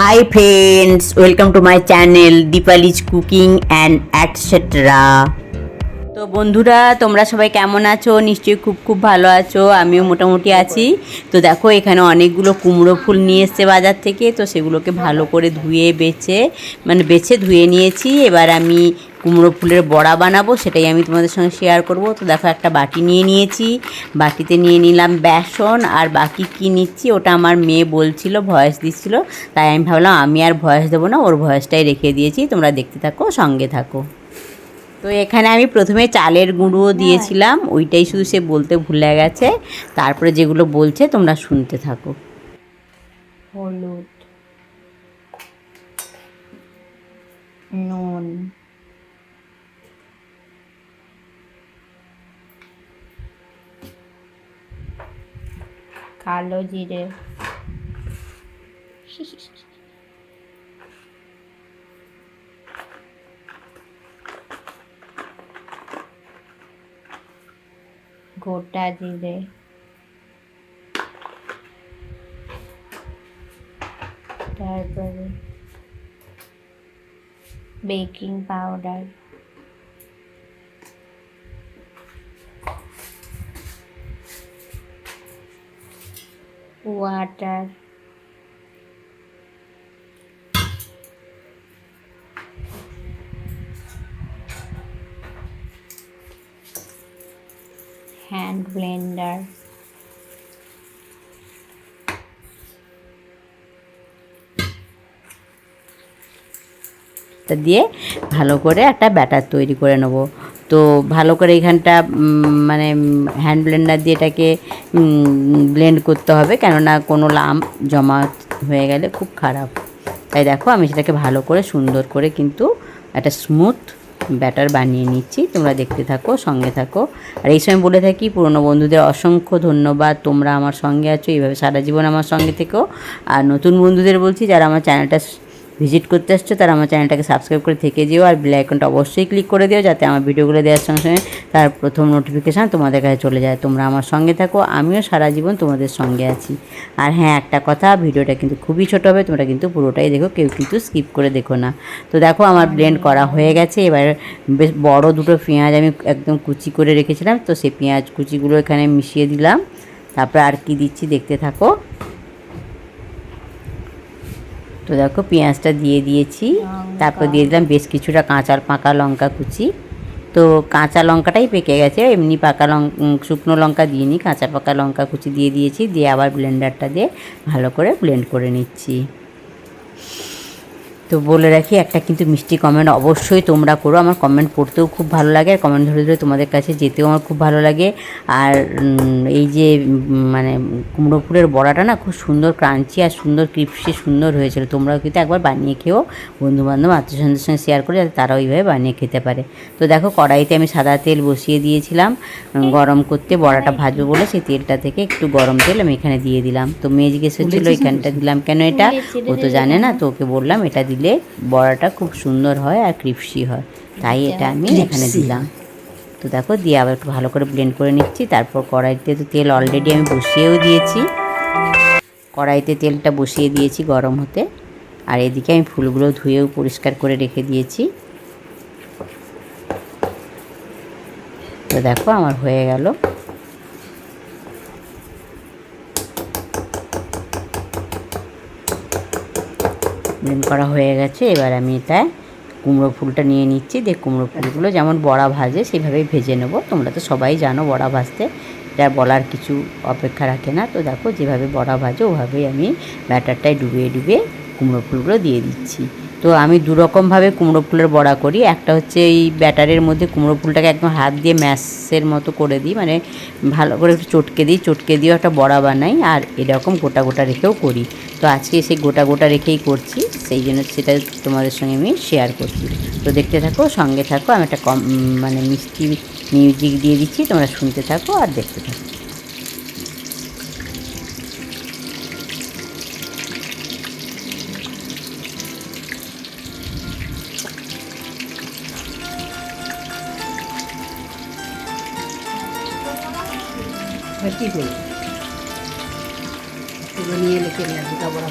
Hi friends welcome to my channel Dipali's cooking and etcetera তো বন্ধুরা, তোমরা সবাই কেমন আছো? নিশ্চয়ই খুব খুব ভালো আছো। আমিও মোটামুটি আছি। তো দেখো, এখানে অনেকগুলো কুমড়ো ফুল নিয়ে এসছে বাজার থেকে। তো সেগুলোকে ভালো করে ধুয়ে, বেছে মানে বেছে ধুয়ে নিয়েছি। এবার আমি কুমড়ো ফুলের বড়া বানাবো সেটাই আমি তোমাদের সঙ্গে শেয়ার করব। তো দেখো একটা বাটি নিয়ে নিয়েছি। বাটিতে নিয়ে নিলাম বেসন আর বাকি কী নিচ্ছি ওটা আমার মেয়ে বলছিল ভয়েস দিচ্ছিল। তাই আমি ভাবলাম আমি আর ভয়েস দেবো না ওর ভয়েসটাই রেখে দিয়েছি। তোমরা দেখতে থাকো সঙ্গে থাকো। তো এখানে আমি প্রথমে চালের গুঁড়ো দিয়েছিলাম ওইটাই শুধু সে বলতে ভুলে গেছে। তারপরে যেগুলো বলছে তোমরা শুনতে থাকো। হলুদ নুন কালো জিরে গোটা জিরে তারপরে বেকিং পাউডার হ্যান্ড ব্লেন্ডার তা দিয়ে ভালো করে একটা ব্যাটার তৈরি করে নেব। তো ভালো করে এখানটা মানে হ্যান্ড ব্লেন্ডার দিয়ে এটাকে ব্লেন্ড করতে হবে। কেননা কোনো লাম জমা হয়ে গেলে খুব খারাপ। তাই দেখো, আমি সেটাকে ভালো করে, সুন্দর করে কিন্তু একটা স্মুথ ব্যাটার বানিয়ে নিচ্ছি। তোমরা দেখতে থাকো, সঙ্গে থাকো। আর এই সময় বলে থাকি, পুরনো বন্ধুদের অসংখ্য ধন্যবাদ। তোমরা আমার সঙ্গে আছো, এইভাবে সারা জীবন আমার সঙ্গে থেকো। আর নতুন বন্ধুদের বলছি, যারা আমার চ্যানেলটা ভিজিট করতে আসছো তারা আমার চ্যানেলটাকে সাবস্ক্রাইব করে থেকে যেও আর বেল আইকনটা অবশ্যই ক্লিক করে দিও যাতে আমার ভিডিওগুলো দেওয়ার সঙ্গে সঙ্গে তার প্রথম নোটিফিকেশান তোমাদের কাছে চলে যায়। তোমরা আমার সঙ্গে থাকো, আমিও সারা জীবন তোমাদের সঙ্গে আছি। আর হ্যাঁ একটা কথা, ভিডিওটা কিন্তু খুবই ছোট হবে, তোমরা কিন্তু পুরোটাই দেখো, কেউ কিন্তু স্কিপ করে দেখো না। তো দেখো, আমার ব্লেন্ড করা হয়ে গেছে, এবার বেশ বড় দুটো পেঁয়াজ আমি একদম কুচি করে রেখেছিলাম, তো সেই পেঁয়াজ কুচিগুলো এখানে মিশিয়ে দিলাম। তারপরে আর কি দিচ্ছি দেখতে থাকো। তো দেখো পেঁয়াজটা দিয়ে দিয়েছি। তারপর দিয়ে দিলাম বেশ কিছুটা কাঁচা পাকা লঙ্কা কুচি। তো কাঁচা লঙ্কাটাই পেকে গেছে এমনি পাকা লঙ্কা শুকনো লঙ্কা দিইনি কাঁচা পাকা লঙ্কা কুচি দিয়ে দিয়েছি। দিয়ে আবার ব্লেন্ডারটা দিয়ে ভালো করে ব্লেন্ড করে নিচ্ছি। তো বলে রাখি একটা কিন্তু মিষ্টি কমেন্ট অবশ্যই তোমরা করো। আমার কমেন্ট পড়তেও খুব ভালো লাগে আর কমেন্ট ধরে ধরে তোমাদের কাছে যেতেও আমার খুব ভালো লাগে। আর এই যে মানে কুমড়োপুরের বড়াটা না খুব সুন্দর ক্রাঞ্চি আর সুন্দর ক্রিপসি সুন্দর হয়েছিল। তোমরাও কিন্তু একবার বানিয়ে খেও বন্ধুবান্ধব আত্মীয়স্বজনদের সঙ্গে শেয়ার করে যাতে তারাও ওইভাবে বানিয়ে খেতে পারে। তো দেখো কড়াইতে আমি সাদা তেল বসিয়ে দিয়েছিলাম। গরম করতে বড়াটা ভাজবো বলে সেই তেলটা থেকে একটু গরম তেল আমি এখানে দিয়ে দিলাম। তো মেয়ে জিজ্ঞেস হচ্ছিল এখানটা দিলাম কেন এটা? ও তো জানে না তো ওকে বললাম এটা দিলে বড়াটা খুব সুন্দর হয় আর ক্রিপসি হয়। তাই এটা আমি এখানে দিলাম। তো দেখো দিয়ে আবার একটু ভালো করে ব্লেন্ড করে নিচ্ছি। তারপর কড়াইতে তো তেল অলরেডি আমি বসিয়েও দিয়েছি। কড়াইতে তেলটা বসিয়ে দিয়েছি গরম হতে। আর এদিকে আমি ফুলগুলো ধুয়েও পরিষ্কার করে রেখে দিয়েছি। তো দেখো আমার হয়ে গেল। করা হয়ে গেছে। এবার আমি এটা কুমড়ো ফুলটা নিয়ে নিচ্ছি। দিয়ে কুমড়ো ফুলগুলো যেমন বড়া ভাজে সেইভাবেই ভেজে নেব। তোমরা তো সবাই জানো বড়া ভাজতে। এটা বলার কিছু অপেক্ষা রাখে না। তো দেখো, যেভাবে বড়া ভাজে, ওভাবেই আমি ব্যাটারটায় ডুবিয়ে ডুবিয়ে কুমড়ো ফুলগুলো দিয়ে দিচ্ছি। তো আমি দু রকমভাবে কুমড়ো ফুলের বড়া করি। একটা হচ্ছে এই ব্যাটারের মধ্যে কুমড়ো ফুলটাকে একদম হাত দিয়ে ম্যাশের মতো করে দিই। মানে ভালো করে একটু চটকে দিই। চটকে দিয়েও একটা বড়া বানাই। আর এরকম গোটা গোটা রেখেও করি। তো আজকে সেই গোটা গোটা রেখেই করছি, সেই জন্য সেটা তোমাদের সঙ্গে আমি শেয়ার করছি। তো দেখতে থাকো, সঙ্গে থাকো, আমি একটা কম মানে মিষ্টি মিউজিক দিয়ে দিচ্ছি, তোমরা শুনতে থাকো আর দেখতে থাকো। কী করব এগুলো নিয়ে এলে কেটে দুটা বড়া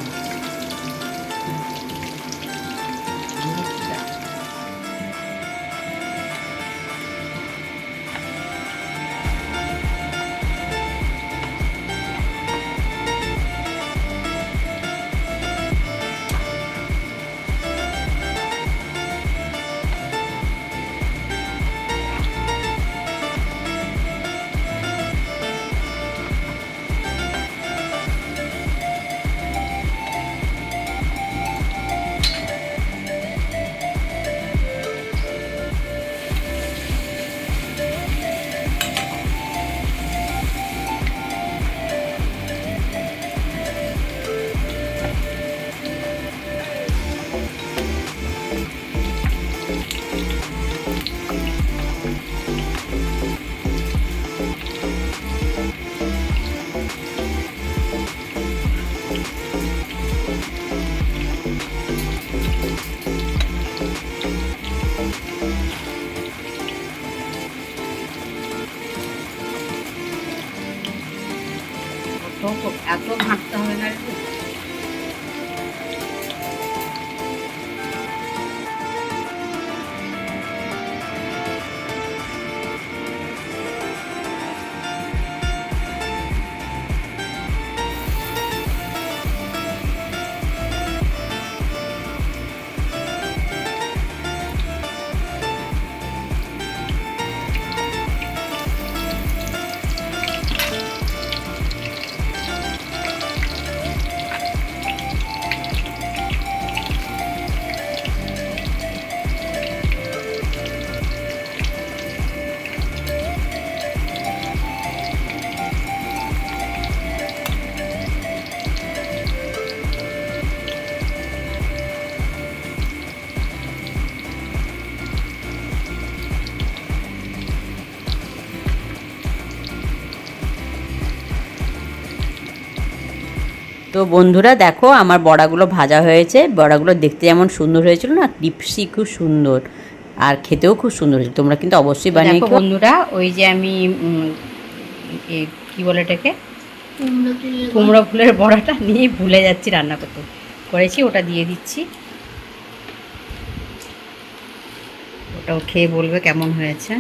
এত ভাবতে হবে না তো বন্ধুরা দেখো আমার বড়াগুলো ভাজা হয়েছে। বড়াগুলো দেখতে যেমন সুন্দর হয়েছিল না টিপসি খুব সুন্দর। আর খেতেও খুব সুন্দর হয়েছে। তোমরা কিন্তু অবশ্যই বানিয়ে দেখো বন্ধুরা ওই যে আমি কি বলে এটাকে? কুমড়ো ফুলের বড়াটা নিয়ে ভুলে যাচ্ছি রান্না করতে। করেছি ওটা দিয়ে দিচ্ছি। ওটাও খেয়ে বলবে কেমন হয়েছে।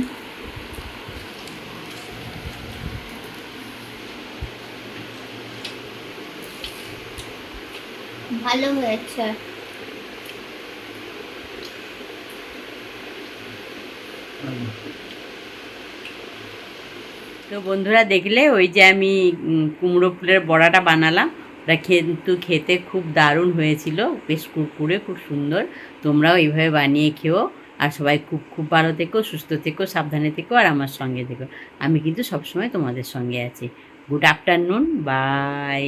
ভালো হয়েছে। তো বন্ধুরা দেখলে ওই যে আমি কুমড়ো ফুলের বড়াটা বানালাম। ওটা কিন্তু খেতে খুব দারুণ হয়েছিল। বেশ কুরকুরে, খুব সুন্দর। তোমরাও এইভাবে বানিয়ে খেও। আর সবাই খুব খুব ভালো থেকো, সুস্থ থেকো, সাবধানে থেকো আর আমার সঙ্গে থেকো। আমি কিন্তু সবসময় তোমাদের সঙ্গে আছি। Good afternoon by